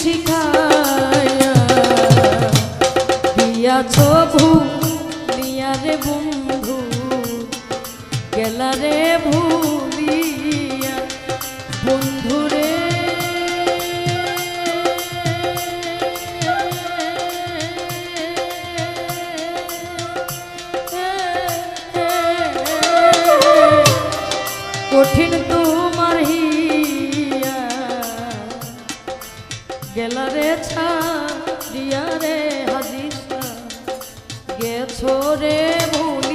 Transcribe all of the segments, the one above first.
শিখায়া দিয়াছ ভুলিয়া রে বন্ধু গেলা রে ভুলিয়া বন্ধু কঠিন গেছো রে ভুলিয়া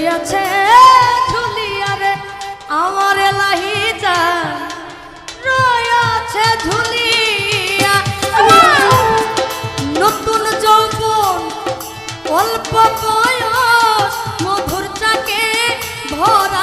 রইয়াছে ঝুলিয়া রে আমার এলাহি যা। ঝুলিয়া নতুন যৌবন অল্প বয়স মধুর চাকে ভরা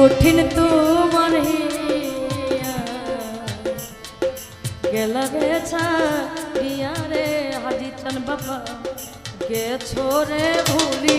কঠিন তোমার গেলা ছাড়িয়া রে হাজি চান বাবা গেছো রে ভুলি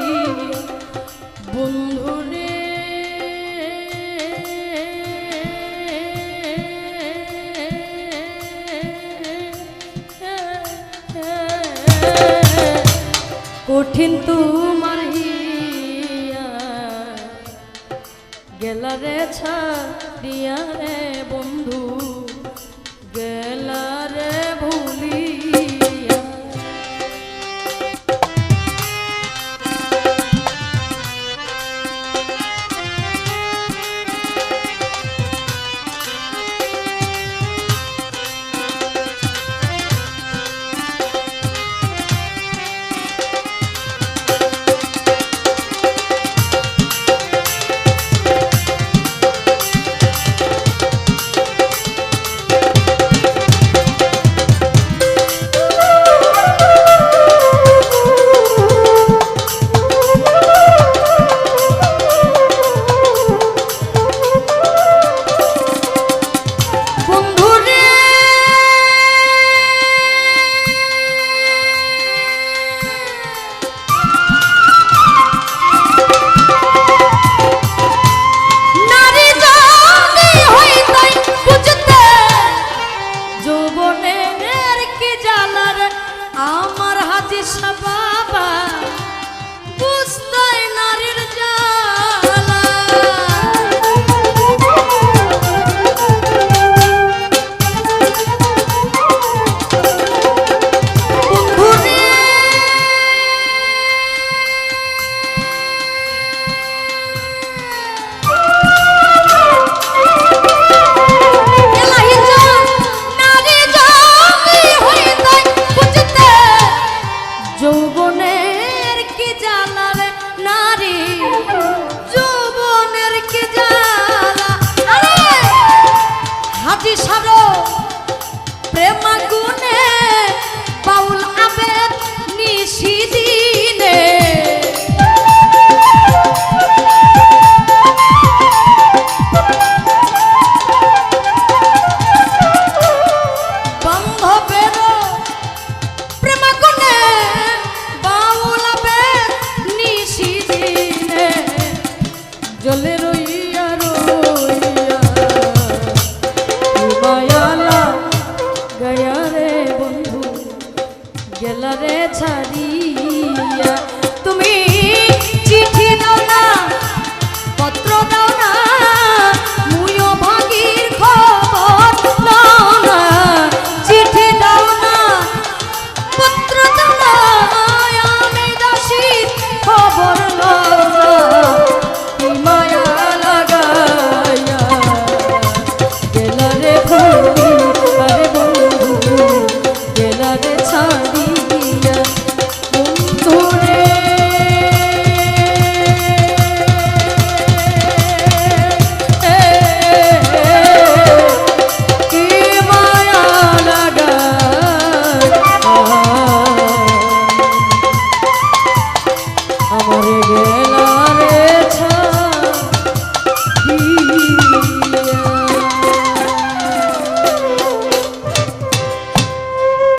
রে ছাড়িয়া রে বন্ধু গেলা